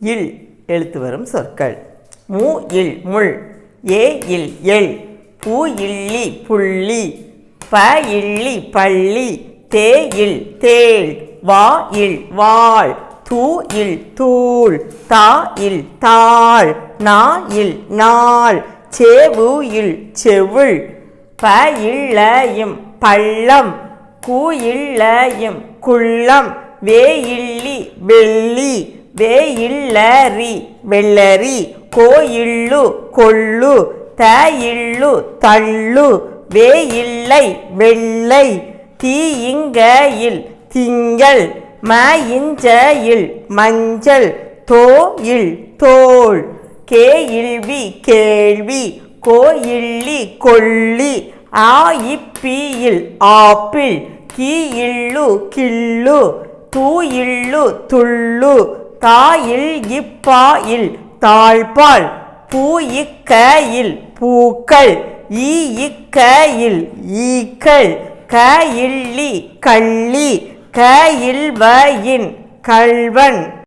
இல் எழுத்து வரும் சொற்கள். மு இல் முள் ஏ இல் எல் பூ இல்லி புள்ளி ப இல்லி பள்ளி தே இல் தேள் வா இல் வாள் தூ இல் தூள் தா இல் தாள் நா இல் நாள் சேவு இல் செவுள் ப இல்லையும் பள்ளம் கூ இல்லையும் குள்ளம் வே இல்லி வெள்ளி வே இல்லரி வெள்ளரி கோயில்லு கொள்ளு த இல்லு தள்ளு வே இல்லை வெள்ளை தீ இல் திங்கள் ம இஞ்ச இல் மஞ்சள் தோ இல் தோல் கே இல்வி கேள்வி கோயில்லி இல்லி கொள்ளி ஆ இப்பியில் ஆப்பிள் கீ இல்லு கிள்ளு தூ இல்லு துள்ளு தாயில் இப்பாயில் தாழ்பால் பூ இக்கையில் பூக்கள் ஈ இக்கையில் ஈக்கள் க இல்லி கள்ளி க இல்வயின் கள்வன்.